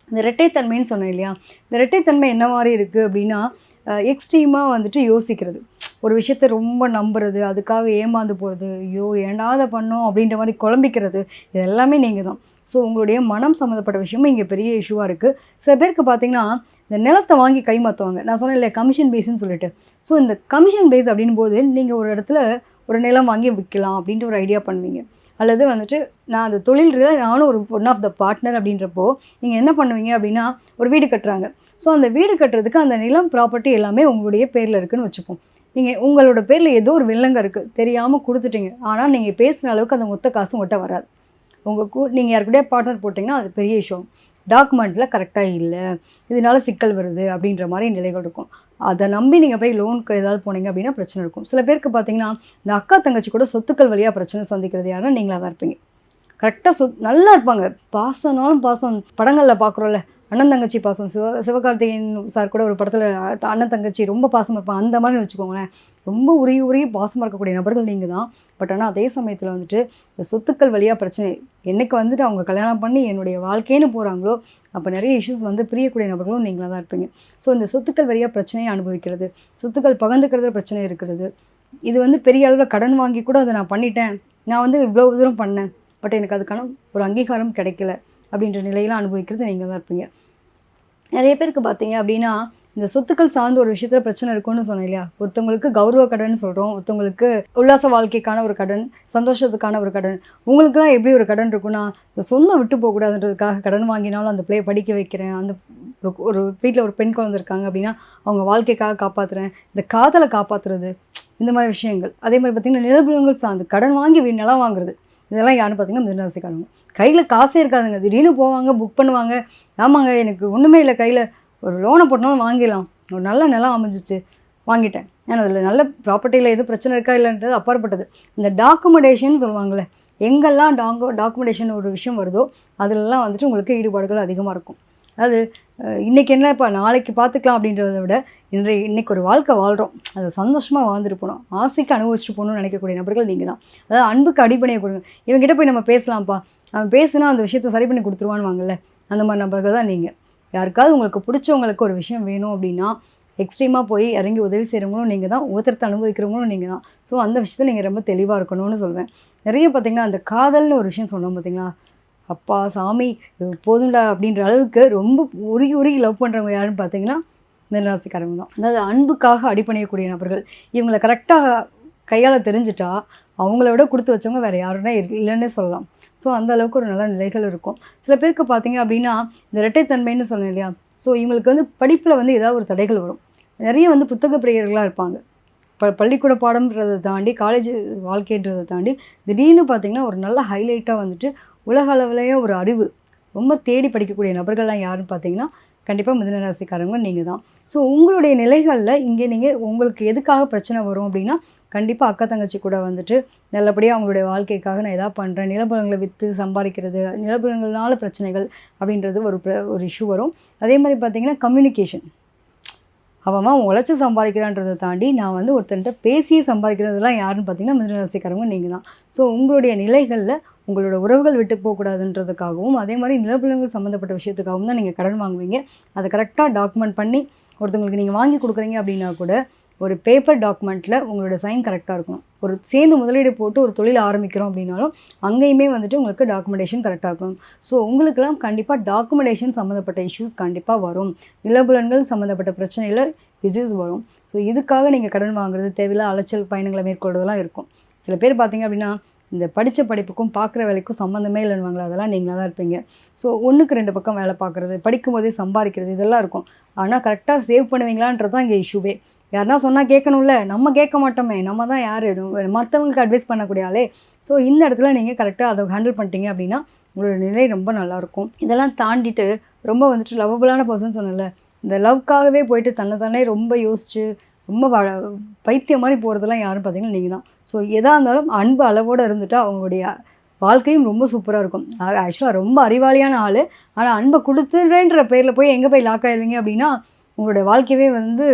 இந்த ரெட்டைத்தன்மைன்னு சொன்னேன் இல்லையா? இந்த ரெட்டைத்தன்மை என்ன மாதிரி இருக்குது அப்படின்னா எக்ஸ்ட்ரீமாக வந்துட்டு யோசிக்கிறது. ஒரு விஷயத்த ரொம்ப நம்புறது அதுக்காக ஏமாந்து போகிறது ஐயோ ஏண்டாத பண்ணோம் அப்படின்ற மாதிரி குழம்பிக்கிறது இது எல்லாமே நீங்கள் தான் ஸோ உங்களுடைய மனம் சம்மந்தப்பட்ட விஷயமும் இங்கே பெரிய இஷ்யூவாக இருக்குது சில பேருக்கு பார்த்தீங்கன்னா இந்த நிலத்தை வாங்கி கைமாற்றுவாங்க நான் சொன்னேன் இல்லையா கமிஷன் பேஸ்ன்னு சொல்லிட்டு. ஸோ இந்த கமிஷன் பேஸ் அப்படின் போது நீங்கள் ஒரு இடத்துல ஒரு நிலம் வாங்கி விற்கலாம் அப்படின்ட்டு ஒரு ஐடியா பண்ணுவீங்க. அல்லது வந்துட்டு நான் அந்த தொழில் நானும் ஒரு ஒன் ஆஃப் த பார்ட்னர் அப்படின்றப்போ நீங்கள் என்ன பண்ணுவீங்க அப்படின்னா ஒரு வீடு கட்டுறாங்க. ஸோ அந்த வீடு கட்டுறதுக்கு அந்த நிலம் ப்ராப்பர்ட்டி எல்லாமே உங்களுடைய பேரில் இருக்குதுன்னு வச்சுப்போம். நீங்கள் உங்களோட பேரில் ஏதோ ஒரு வில்லங்க இருக்குது தெரியாமல் கொடுத்துட்டீங்க. ஆனால் நீங்கள் பேசுகிற அளவுக்கு அந்த மொத்த காசும் ஒட்ட வராது. உங்கள் கூ நீங்கள் யாருக்கிட்டே பார்ட்னர் போட்டிங்கன்னா அது பெரிய விஷயம். டாக்குமெண்ட்டில் கரெக்டாக இல்லை. இதனால சிக்கல் வருது அப்படின்ற மாதிரி நிலைகள் இருக்கும். அதை நம்பி நீங்கள் போய் லோனுக்கு ஏதாவது போனீங்க அப்படின்னா பிரச்சனை இருக்கும். சில பேருக்கு பார்த்தீங்கன்னா இந்த அக்கா தங்கச்சி கூட சொத்துக்கள் வழியாக பிரச்சனை சந்திக்கிறது யாருன்னா நீங்களாக தான் இருப்பீங்க. கரெக்டாக சொத் நல்லா இருப்பாங்க. பாசம்னாலும் பாசம். படங்களில் பார்க்குறோம்ல அண்ணன் தங்கச்சி பாசம். சிவ சிவகார்த்திகேயன் சார் கூட ஒரு படத்தில் அண்ணன் தங்கச்சி ரொம்ப பாசமாக இருப்பாங்க அந்த மாதிரி வச்சுக்கோங்களேன். ரொம்ப உருகி உருகி பாசமாக இருக்கக்கூடிய நபர்கள் நீங்கள் தான். பட் ஆனால் அதே சமயத்தில் வந்துட்டு இந்த சொத்துக்கள் வழியாக பிரச்சனை என்னைக்கு வந்துட்டு அவங்க கல்யாணம் பண்ணி என்னுடைய வாழ்க்கைன்னு போகிறாங்களோ அப்போ நிறைய இஷ்யூஸ் வந்து பிரியக்கூடிய நபர்களும் நீங்களாக தான் இருப்பீங்க. ஸோ இந்த சொத்துக்கள் வழியாக பிரச்சனையை அனுபவிக்கிறது சொத்துக்கள் பகிர்ந்துக்கிறதுல பிரச்சனை இருக்கிறது. இது வந்து பெரிய அளவில் கடன் வாங்கி கூட அதை நான் பண்ணிட்டேன். நான் வந்து இவ்வளோ தூரம் பண்ணேன். பட் எனக்கு அதுக்கான ஒரு அங்கீகாரம் கிடைக்கல அப்படின்ற நிலையெல்லாம் அனுபவிக்கிறது நீங்கள் தான் இருப்பீங்க. நிறைய பேருக்கு பார்த்தீங்க அப்படின்னா இந்த சொத்துக்கள் சார்ந்த ஒரு விஷயத்தில் பிரச்சனை இருக்கும்னு சொன்னேன் இல்லையா? ஒருத்தவங்களுக்கு கௌரவ கடன் சொல்கிறோம் ஒருத்தவங்களுக்கு உல்லாச வாழ்க்கைக்கான ஒரு கடன் சந்தோஷத்துக்கான ஒரு கடன். உங்களுக்குலாம் எப்படி ஒரு கடன் இருக்குன்னா இந்த சொந்தம் விட்டு போகக்கூடாதுன்றதுக்காக கடன் வாங்கினாலும் அந்த பிள்ளையை படிக்க வைக்கிறேன் அந்த ஒரு- வீட்டில் ஒரு பெண் குழந்தை இருக்காங்க அப்படின்னா அவங்க வாழ்க்கைக்காக காப்பாற்றுறேன் இந்த காதலை காப்பாற்றுறது இந்த மாதிரி விஷயங்கள். அதே மாதிரி பார்த்திங்கன்னா நிலபுலங்கள் சார்ந்து கடன் வாங்கி நிலம் வாங்குறது இதெல்லாம் யாருன்னு பார்த்தீங்கன்னா மிதனராசிக்காரங்க கையில் காசே இருக்காதுங்க. திடீர்னு போவாங்க புக் பண்ணுவாங்க. ஆமாங்க எனக்கு ஒன்றுமே இல்லை. கையில் ஒரு லோனை போட்டாலும் வாங்கிடலாம். ஒரு நல்ல நிலம் அமைஞ்சிச்சு. வாங்கிட்டேன். ஏன்னா அதில் நல்ல ப்ராப்பர்ட்டியில் எதுவும் பிரச்சனை இருக்கா இல்லைன்றது அப்பாற்பட்டது. இந்த டாக்குமெண்டேஷன் சொல்லுவாங்கள்ல எங்கெல்லாம் டாங்கோ டாக்குமெண்டேஷன் ஒரு விஷயம் வருதோ அதிலெல்லாம் வந்துட்டு உங்களுக்கு ஈடுபாடுகள் அதிகமாக இருக்கும். அது இன்றைக்கி இன்னைக்கு என்னப்பா நாளைக்கு பார்த்துக்கலாம் அப்படின்றத விட இன்றைய இன்றைக்கி ஒரு வாழ்க்கை வாழ்கிறோம் அதை சந்தோஷமாக வாழ்ந்துட்டு போகணும் ஆசைக்கு அனுபவிச்சுட்டு போகணும்னு நினைக்கக்கூடிய நபர்கள் நீங்கள் தான். அதாவது அன்புக்கு அடிப்படையை கொடுங்க. இவங்ககிட்ட போய் நம்ம பேசலாம்ப்பா. அவன் பேசுனா அந்த விஷயத்தை சரி பண்ணி கொடுத்துருவான்னு வாங்கல்ல அந்த மாதிரி நபர்கள் தான் நீங்கள் யாருக்காவது உங்களுக்கு பிடிச்சவங்களுக்கு ஒரு விஷயம் வேணும் அப்படின்னா எக்ஸ்ட்ரீமாக போய் இறங்கி உதவி செய்கிறவங்களும் நீங்கள் தான் ஒருத்தரத்தை அனுபவிக்கிறவங்களும் நீங்கள் தான். ஸோ அந்த விஷயத்தில் நீங்கள் ரொம்ப தெளிவாக இருக்கணும்னு சொல்வேன். நிறைய பார்த்தீங்கன்னா அந்த காதல்னு ஒரு விஷயம் சொன்னோம் பார்த்தீங்களா? அப்பா சாமி போதும்டா அப்படின்ற அளவுக்கு ரொம்ப உருகி உருகி லவ் பண்ணுறவங்க யாருன்னு பார்த்தீங்கன்னா நிர்ராசிக்காரங்க தான். அதாவது அன்புக்காக அடிப்பணியக்கூடிய நபர்கள். இவங்களை கரெக்டாக கையால் தெரிஞ்சிட்டா அவங்கள விட கொடுத்து வச்சவங்க வேறு யாருன்னா இல்லைன்னே சொல்லலாம். ஸோ அந்த அளவுக்கு ஒரு நல்ல நிலைகள் இருக்கும். சில பேருக்கு பார்த்தீங்க அப்படின்னா இந்த இரட்டைத்தன்மைன்னு சொன்னேன் இல்லையா? ஸோ இவங்களுக்கு வந்து படிப்பில் வந்து ஏதாவது ஒரு தடைகள் வரும். நிறைய வந்து புத்தக பிரியர்களாக இருப்பாங்க. ப பள்ளிக்கூட பாடம்ன்றதை தாண்டி காலேஜ் வாழ்க்கைன்றதை தாண்டி திடீர்னு பார்த்தீங்கன்னா ஒரு நல்ல ஹைலைட்டாக வந்துட்டு உலக அளவுலேயே ஒரு அறிவு ரொம்ப தேடி படிக்கக்கூடிய நபர்கள்லாம் யாருன்னு பார்த்தீங்கன்னா கண்டிப்பாக மிதனராசிக்காரங்க நீங்கள் தான் ஸோ உங்களுடைய நிலைகளில் இங்கே நீங்கள் உங்களுக்கு எதுக்காக பிரச்சனை வரும் அப்படின்னா கண்டிப்பாக அக்கா தங்கச்சி கூட வந்துட்டு நல்லபடியாக அவங்களுடைய வாழ்க்கைக்காக நான் எதாவது பண்ணுறேன் நிலபுலங்களை விற்று சம்பாதிக்கிறது நிலபுலங்கள்னால பிரச்சனைகள் அப்படின்றது ஒரு ஒரு இஷ்யூ வரும். அதே மாதிரி பார்த்தீங்கன்னா கம்யூனிகேஷன் அவன் உழைச்சி சம்பாதிக்கிறான்றதை தாண்டி நான் வந்து ஒருத்தன்ட்ட பேசியே சம்பாதிக்கிறதெல்லாம் யாருன்னு பார்த்தீங்கன்னா மிதனராசிக்காரங்க நீங்கள் தான் ஸோ உங்களுடைய நிலைகளில் உங்களோட உறவுகள் விட்டு போகக்கூடாதுன்றதுக்காகவும் அதே மாதிரி நிலபுலங்கள் சம்மந்தப்பட்ட விஷயத்துக்காகவும் தான் நீங்கள் கடன் வாங்குவீங்க. அதை கரெக்டாக டாக்குமெண்ட் பண்ணி ஒருத்தவங்களுக்கு நீங்கள் வாங்கி கொடுக்குறீங்க அப்படின்னா கூட ஒரு பேப்பர் டாக்குமெண்ட்டில் உங்களோட சைன் கரெக்டாக இருக்கணும். ஒரு சேர்ந்து முதலீடு போட்டு ஒரு தொழில் ஆரம்பிக்கிறோம் அப்படின்னாலும் அங்கேயுமே வந்துட்டு உங்களுக்கு டாக்குமெண்டேஷன் கரெக்டாக இருக்கணும். ஸோ உங்களுக்கெல்லாம் கண்டிப்பாக டாக்குமெண்டேஷன் சம்மந்தப்பட்ட இஷ்யூஸ் கண்டிப்பாக வரும். நிலபுலன்கள் சம்மந்தப்பட்ட பிரச்சனையில் இஷ்யூஸ் வரும். ஸோ இதுக்காக நீங்கள் கடன் வாங்குறது தேவையில்லாத அலைச்சல் பயணங்களை மேற்கொள்வதெல்லாம் இருக்கும். சில பேர் பார்த்தீங்க அப்படின்னா இந்த படித்த படிப்புக்கும் பார்க்குற வேலைக்கும் சம்மந்தமே இல்லைன்னு அதெல்லாம் நீங்களாக தான் இருப்பீங்க. ஸோ ஒன்றுக்கு ரெண்டு பக்கம் வேலை பார்க்குறது படிக்கும் போதே சம்பாதிக்கிறது இதெல்லாம் இருக்கும். ஆனால் கரெக்டாக சேவ் பண்ணுவீங்களான்றது தான் இங்கே இஷ்யூவே யாருன்னா சொன்னால் கேட்கணும்ல. நம்ம கேட்க மாட்டோமே. நம்ம தான் யார்? மற்றவங்களுக்கு அட்வைஸ் பண்ணக்கூடிய ஆளே. ஸோ இந்த இடத்துல நீங்கள் கரெக்டாக அதை ஹேண்டில் பண்ணிட்டீங்க அப்படின்னா உங்களோட நிலை ரொம்ப நல்லாயிருக்கும். இதெல்லாம் தாண்டிட்டு ரொம்ப வந்துட்டு லவ்வபுளான பர்சன் சொன்னல இந்த லவ்க்காகவே போயிட்டு தன்னை தானே ரொம்ப யோசிச்சு ரொம்ப வ பைத்தியம் மாதிரி போகிறதெல்லாம் யாரும் பார்த்தீங்கன்னா நீங்கள் தான். ஸோ எதாக இருந்தாலும் அன்பு அளவோடு இருந்துட்டு அவங்களுடைய வாழ்க்கையும் ரொம்ப சூப்பராக இருக்கும். ஆக்சுவலாக ரொம்ப அறிவாளியான ஆள். ஆனால் அன்பை கொடுத்துன்றன்ற பேரில் போய் எங்கே போய் லாக் ஆயிடுவீங்க அப்படின்னா உங்களுடைய வாழ்க்கையவே வந்து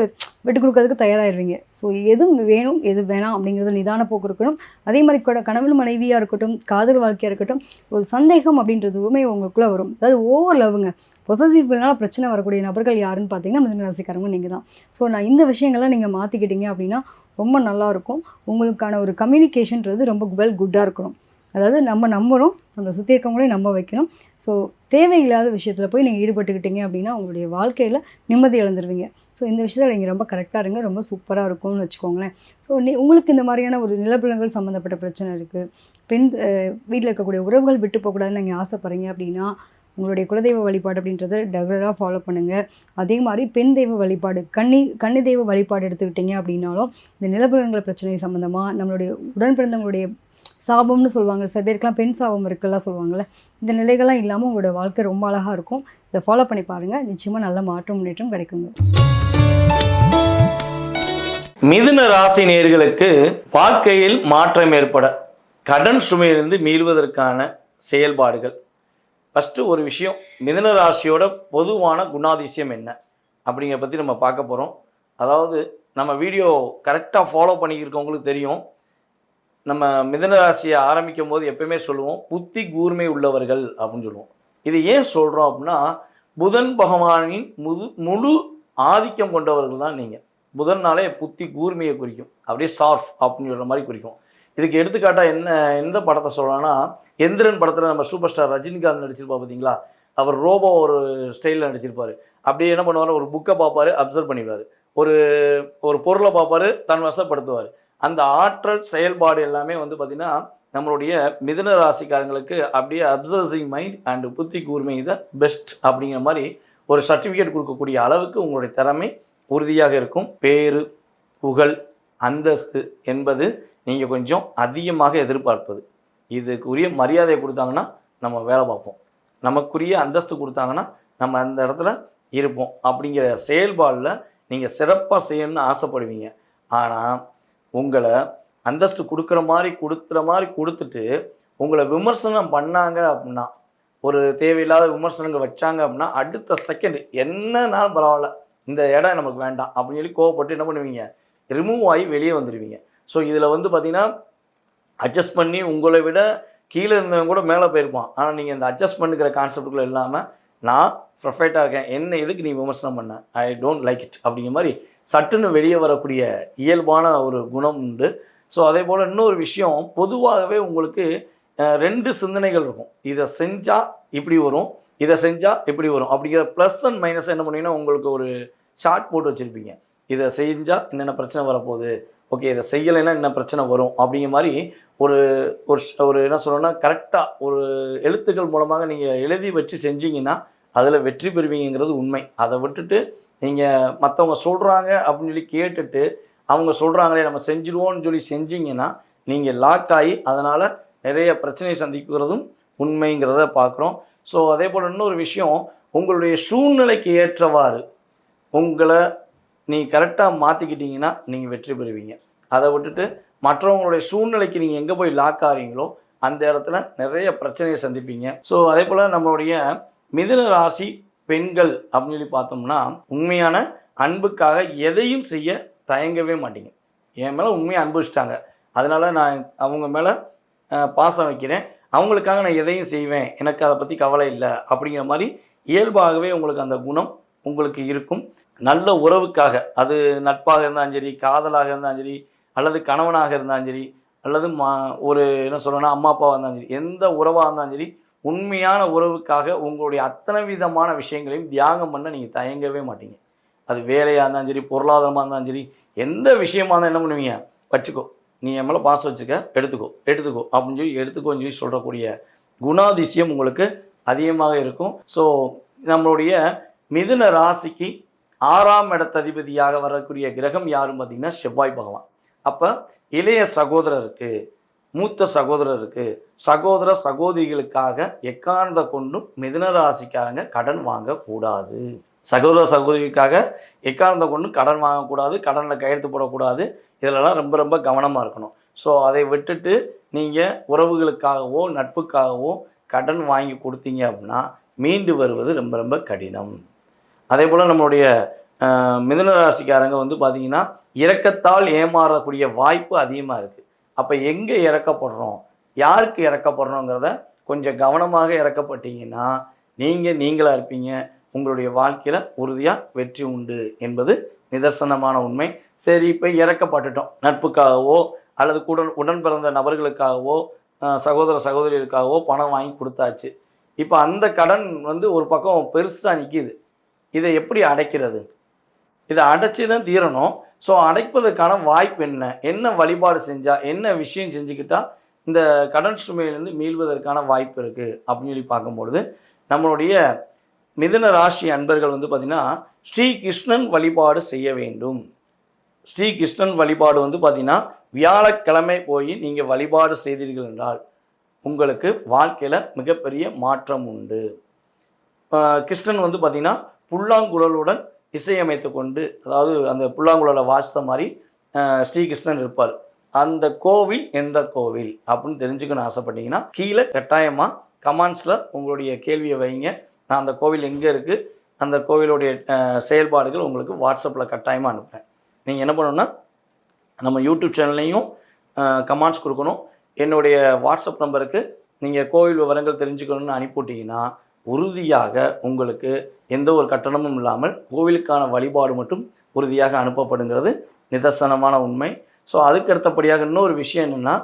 விட்டு கொடுக்கறதுக்கு தயாராகிடுவீங்க ஸோ எது வேணும் எது வேணாம் அப்படிங்கிறது நிதான போக்கு இருக்கணும். அதே மாதிரி கூட கணவன் மனைவியாக இருக்கட்டும் காதல் வாழ்க்கையாக இருக்கட்டும் ஒரு சந்தேகம் அப்படின்றதுமே உங்களுக்குள்ளே வரும். அதாவது ஓவர் லவ்ங்க பொசசிவ்னால பிரச்சனை வரக்கூடிய நபர்கள் யாருன்னு பார்த்தீங்கன்னா மிதன ராசிக்காரங்க நீங்கள் தான். ஸோ நான் இந்த விஷயங்கள்லாம் நீங்கள் மாற்றிக்கிட்டீங்க அப்படின்னா ரொம்ப நல்லாயிருக்கும் உங்களுக்கான ஒரு கம்யூனிகேஷன்றது ரொம்ப வெல் குட்டாக இருக்கணும். அதாவது நம்ம நம்பணும் அந்த சுற்றி இருக்கவங்களையும் நம்ப வைக்கணும். ஸோ தேவையில்லாத விஷயத்தில் போய் நீங்கள் ஈடுபட்டுக்கிட்டீங்க அப்படின்னா உங்களுடைய வாழ்க்கையில் நிம்மதி இழந்துருவீங்க. ஸோ இந்த விஷயத்தில் நீங்கள் ரொம்ப கரெக்டாக இருங்க ரொம்ப சூப்பராக இருக்கும்னு வச்சுக்கோங்களேன். ஸோ நீ உங்களுக்கு இந்த மாதிரியான ஒரு நிலப்பலங்கள் சம்மந்தப்பட்ட பிரச்சனை இருக்குது பெண் வீட்டில் இருக்கக்கூடிய உறவுகள் விட்டு போகக்கூடாதுன்னு நீங்கள் ஆசைப்பட்றீங்க அப்படின்னா உங்களுடைய குலதெய்வ வழிபாடு அப்படின்றத ரெகுலராக ஃபாலோ பண்ணுங்கள் அதே மாதிரி பெண் தெய்வ வழிபாடு கன்னி கன்னி தெய்வ வழிபாடு எடுத்துக்கிட்டீங்க அப்படின்னாலும் இந்த நிலப்பலங்கள் பிரச்சனை சம்மந்தமாக நம்மளுடைய உடன் பிறந்தவங்களுடைய சாபம்னு சொல்லுவாங்க. சில பேருக்குலாம் பெண் சாபம் இருக்குல்லாம் சொல்லுவாங்கள்ல இந்த நிலைகள்லாம் இல்லாமல் உங்களோட வாழ்க்கை ரொம்ப அழகாக இருக்கும். இதை ஃபாலோ பண்ணி பாருங்கள் நிச்சயமாக நல்ல மாற்றம் முன்னேற்றம் கிடைக்குங்க. மிதுன ராசி நேர்களுக்கு வாழ்க்கையில் மாற்றம் ஏற்பட கடன் சுமையிலிருந்து மீள்வதற்கான செயல்பாடுகள். ஃபஸ்ட்டு ஒரு விஷயம் மிதுன ராசியோட பொதுவான குணாதிசயம் என்ன? அப்படிங்கிற பற்றி நம்ம பார்க்க போகிறோம் அதாவது நம்ம வீடியோ கரெக்டாக ஃபாலோ பண்ணியிருக்கவங்களுக்கு தெரியும். நம்ம மிதனராசியை ஆரம்பிக்கும் போது எப்பயுமே சொல்லுவோம் புத்தி கூர்மை உள்ளவர்கள் அப்படின்னு சொல்லுவோம். இது ஏன் சொல்கிறோம் அப்படின்னா புதன் பகவானின் முது முழு ஆதிக்கம் கொண்டவர்கள் தான் நீங்கள் புதன்னாலே புத்தி கூர்மையை குறிக்கும். அப்படியே சார்ஃப் அப்படின்னு சொல்கிற மாதிரி குறிக்கும். இதுக்கு எடுத்துக்காட்டாக என்ன எந்த படத்தை சொல்லலாம்னா எந்திரன் படத்தில் நம்ம சூப்பர் ஸ்டார் ரஜினிகாந்த் நடிச்சிருப்பா பார்த்தீங்களா அவர் ரோபோ ஒரு ஸ்டைலில் நடிச்சிருப்பார். அப்படியே என்ன பண்ணுவார் ஒரு புக்கை பார்ப்பார் அப்சர்வ் பண்ணிடுவார். ஒரு ஒரு பொருளை பார்ப்பாரு தன் வசப்படுத்துவார். அந்த ஆற்றல் செயல்பாடு எல்லாமே வந்து பார்த்திங்கன்னா நம்மளுடைய மிதுன ராசிக்காரங்களுக்கு அப்படியே அப்சர்விங் மைண்ட் அண்ட் புத்தி கூர்மை இதை பெஸ்ட் அப்படிங்கிற மாதிரி ஒரு சர்டிஃபிகேட் கொடுக்கக்கூடிய அளவுக்கு உங்களுடைய திறமை உறுதியாக இருக்கும். பேரு புகழ் அந்தஸ்து என்பது நீங்கள் கொஞ்சம் அதிகமாக எதிர்பார்ப்பது. இதுக்குரிய மரியாதை கொடுத்தாங்கன்னா நம்ம வேலை பார்ப்போம். நமக்குரிய அந்தஸ்து கொடுத்தாங்கன்னா நம்ம அந்த இடத்துல இருப்போம். அப்படிங்கிற செயல்பாடில் நீங்கள் சிறப்பாக செய்யணும்னு ஆசைப்படுவீங்க. ஆனால் உங்களை அந்தஸ்து கொடுக்குற மாதிரி கொடுக்குற மாதிரி கொடுத்துட்டு உங்களை விமர்சனம் பண்ணாங்க அப்படின்னா ஒரு தேவையில்லாத விமர்சனங்கள் வச்சாங்க அப்படின்னா அடுத்த செகண்ட் என்னன்னாலும் பரவாயில்ல இந்த இடம் நமக்கு வேண்டாம் அப்படின்னு சொல்லி கோவப்பட்டு என்ன பண்ணுவீங்க? ரிமூவ் ஆகி வெளியே வந்துடுவீங்க ஸோ இதில் வந்து பார்த்தீங்கன்னா அட்ஜஸ்ட் பண்ணி உங்களை விட கீழே இருந்தவங்க கூட மேலே போயிருப்பான். ஆனால் நீங்கள் இந்த அட்ஜஸ்ட் பண்ணிக்கிற கான்செப்டுக்குள்ளே இல்லாமல் நான் ப்ரொஃபைட்டாக இருக்கேன். என்ன எதுக்கு நீ விமர்சனம் பண்ண? ஐ டோன்ட் லைக் இட் அப்படிங்கிற மாதிரி சட்டுன்னு வெளியே வரக்கூடிய இயல்பான ஒரு குணம் உண்டு. ஸோ அதே போல் இன்னொரு விஷயம் பொதுவாகவே உங்களுக்கு ரெண்டு சிந்தனைகள் இருக்கும். இதை செஞ்சால் இப்படி வரும் இதை செஞ்சால் இப்படி வரும். அப்படிங்கிற ப்ளஸ் அண்ட் மைனஸ் என்ன பண்ணீங்கன்னா உங்களுக்கு ஒரு சார்ட் போட்டு வச்சுருப்பீங்க. இதை செஞ்சால் என்னென்ன பிரச்சனை வரப்போகுது? ஓகே இதை செய்யலைன்னா என்ன பிரச்சனை வரும்? அப்படிங்கிற மாதிரி ஒரு ஒரு ஒரு என்ன சொல்லணும்னா கரெக்டாக ஒரு எழுத்துக்கள் மூலமாக நீங்கள் எழுதி வச்சு செஞ்சீங்கன்னா அதில் வெற்றி பெறுவீங்கிறது உண்மை. அதை விட்டுட்டு நீங்கள் மற்றவங்க சொல்கிறாங்க அப்படின்னு சொல்லி கேட்டுட்டு அவங்க சொல்கிறாங்களே நம்ம செஞ்சிடுவோம்னு சொல்லி செஞ்சீங்கன்னா நீங்கள் லாக் ஆகி அதனால் நிறைய பிரச்சனையை சந்திக்கிறதும் உண்மைங்கிறத பார்க்குறோம். ஸோ அதே போல் இன்னொரு விஷயம் உங்களுடைய சூழ்நிலைக்கு ஏற்றவாறு உங்களை நீ கரெக்டாக மாற்றிக்கிட்டீங்கன்னா நீங்கள் வெற்றி பெறுவீங்க. அதை விட்டுட்டு மற்றவங்களுடைய சூழ்நிலைக்கு நீங்கள் எங்கே போய் லாக் ஆகிறீங்களோ அந்த இடத்துல நிறைய பிரச்சனையை சந்திப்பீங்க. ஸோ அதே போல் நம்மளுடைய மிதுன ராசி பெண்கள் அப்படின்னு சொல்லி பார்த்தோம்னா உண்மையான அன்புக்காக எதையும் செய்ய தயங்கவே மாட்டீங்க. என் மேலே உண்மையாக அனுபவிச்சிட்டாங்க அதனால் நான் அவங்க மேலே பாசம் வைக்கிறேன். அவங்களுக்காக நான் எதையும் செய்வேன். எனக்கு அதை பற்றி கவலை இல்லை அப்படிங்கிற மாதிரி இயல்பாகவே உங்களுக்கு அந்த குணம் உங்களுக்கு இருக்கும். நல்ல உறவுக்காக அது நட்பாக இருந்தாலும் சரி காதலாக இருந்தாலும் சரி அல்லது கணவனாக இருந்தாலும் சரி அல்லது மா ஒரு என்ன சொல்கிறேன்னா அம்மா அப்பாவாக இருந்தாலும் சரி எந்த உறவாக இருந்தாலும் சரி உண்மையான உறவுக்காக உங்களுடைய அத்தனை விதமான விஷயங்களையும் தியாகம் பண்ண நீங்கள் தயங்கவே மாட்டீங்க. அது வேலையாக இருந்தாலும் சரி பொருளாதாரமாக இருந்தாலும் சரி எந்த விஷயமா இருந்தால் என்ன பண்ணுவீங்க? வச்சுக்கோ. நீ என் மேலே பாசம் வச்சுக்க எடுத்துக்கோ எடுத்துக்கோ அப்படின்னு சொல்லி எடுத்துக்கோன்னு சொல்லி சொல்கிறக்கூடிய குணாதிசயம் உங்களுக்கு அதிகமாக இருக்கும். ஸோ நம்மளுடைய மிதுன ராசிக்கு ஆறாம் இடத்ததிபதியாக வரக்கூடிய கிரகம் யாரும் பார்த்தீங்கன்னா செவ்வாய் பகவான். அப்போ இளைய சகோதரருக்கு மூத்த சகோதரருக்கு சகோதர சகோதரிகளுக்காக எக்காரணத்தை கொண்டும் மிதுன ராசிக்காரங்க கடன் வாங்கக்கூடாது. சகோதர சகோதரிக்காக எக்காரணத்தை கொண்டும் கடன் வாங்கக்கூடாது கடனில் கையெழுத்து போடக்கூடாது. இதிலெல்லாம் ரொம்ப ரொம்ப கவனமாக இருக்கணும். ஸோ அதை விட்டுட்டு நீங்கள் உறவுகளுக்காகவோ நட்புக்காகவோ கடன் வாங்கி கொடுத்தீங்க அப்படின்னா மீண்டு வருவது ரொம்ப ரொம்ப கடினம். அதே போல் நம்மளுடைய மிதன மிதுன ராசிக்காரங்க வந்து பார்த்திங்கன்னா இரக்கத்தால் ஏமாறக்கூடிய வாய்ப்பு அதிகமாக இருக்குது அப்போ எங்கே இறக்கப்படுறோம்? யாருக்கு இறக்கப்படுறோங்கிறத கொஞ்சம் கவனமாக இறக்கப்பட்டீங்கன்னா நீங்கள் நீங்களாக இருப்பீங்க. உங்களுடைய வாழ்க்கையில் உறுதியாக வெற்றி உண்டு என்பது நிதர்சனமான உண்மை. சரி இப்போ இறக்கப்பட்டுட்டோம். நட்புக்காகவோ அல்லது கூட உடன் பிறந்த நபர்களுக்காகவோ சகோதர சகோதரிகளுக்காகவோ பணம் வாங்கி கொடுத்தாச்சு. இப்போ அந்த கடன் வந்து ஒரு பக்கம் பெருசாக நிற்கிது இதை எப்படி அடைக்கிறது? இதை அடைச்சி தான் தீரணும். ஸோ அடைப்பதற்கான வாய்ப்பு என்ன? என்ன வழிபாடு செஞ்சால் என்ன விஷயம் செஞ்சுக்கிட்டால் இந்த கடன் சுமையிலேருந்து மீள்வதற்கான வாய்ப்பு இருக்குது அப்படின்னு சொல்லி பார்க்கும்பொழுது நம்மளுடைய மிதுன ராசி அன்பர்கள் வந்து பார்த்திங்கன்னா ஸ்ரீ கிருஷ்ணன் வழிபாடு செய்ய வேண்டும். ஸ்ரீ கிருஷ்ணன் வழிபாடு வந்து பார்த்திங்கன்னா வியாழக்கிழமை போய் நீங்கள் வழிபாடு செய்தீர்கள் என்றால் உங்களுக்கு வாழ்க்கையில் மிகப்பெரிய மாற்றம் உண்டு. கிருஷ்ணன் வந்து பார்த்திங்கன்னா புல்லாங்குழலுடன் இசையமைத்து கொண்டு அதாவது அந்த புல்லாங்குழலை வாசித்த மாதிரி ஸ்ரீகிருஷ்ணன் இருப்பார். அந்த கோவில் எந்த கோவில் அப்படின்னு தெரிஞ்சுக்கணும் ஆசைப்பட்டீங்கன்னா கீழே கட்டாயமாக கமெண்ட்ஸில் உங்களுடைய கேள்வியை வைங்க. நான் அந்த கோவில் எங்கே இருக்குது அந்த கோவிலுடைய செயல்பாடுகள் உங்களுக்கு வாட்ஸ்அப்பில் கட்டாயமாக அனுப்புகிறேன் நீங்கள் என்ன பண்ணணும்னா நம்ம யூடியூப் சேனல்லையும் கமெண்ட்ஸ் கொடுக்கணும். என்னுடைய வாட்ஸ்அப் நம்பருக்கு நீங்கள் கோவில் விவரங்கள் தெரிஞ்சுக்கணும்னு அனுப்பிவிட்டீங்கன்னா உறுதியாக உங்களுக்கு எந்த ஒரு கட்டணமும் இல்லாமல் கோவிலுக்கான வழிபாடு மட்டும் உறுதியாக அனுப்பப்படுங்கிறது நிதர்சனமான உண்மை. ஸோ அதுக்கு அடுத்தபடியாக இன்னொரு விஷயம் என்னென்னா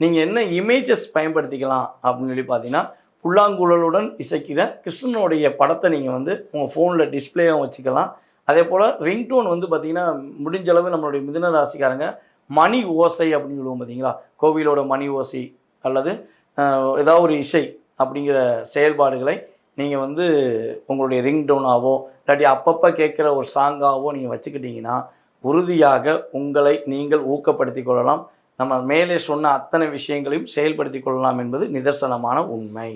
நீங்கள் என்ன இமேஜஸ் பயன்படுத்திக்கலாம் அப்படின்னு சொல்லி பார்த்தீங்கன்னா புல்லாங்குழலுடன் இசைக்கிற கிருஷ்ணனுடைய படத்தை நீங்கள் வந்து உங்கள் ஃபோனில் டிஸ்பிளேவும் வச்சுக்கலாம். அதே போல் ரிங்டோன் வந்து பார்த்திங்கன்னா முடிஞ்ச அளவு நம்மளுடைய மிதுன ராசிக்காரங்க மணி ஓசை அப்படின்னு சொல்லுவோம் பார்த்தீங்களா? கோவிலோட மணி ஓசை அல்லது ஏதாவது ஒரு இசை அப்படிங்கிற செயல்பாடுகளை நீங்கள் வந்து உங்களுடைய ரிங் டோனாவோ இல்லாட்டி அப்பப்போ கேட்குற ஒரு சாங்காவோ நீங்கள் வச்சுக்கிட்டிங்கன்னா உறுதியாக உங்களை நீங்கள் ஊக்கப்படுத்தி கொள்ளலாம். நம்ம மேலே சொன்ன அத்தனை விஷயங்களையும் செயல்படுத்தி கொள்ளலாம் என்பது நிதர்சனமான உண்மை.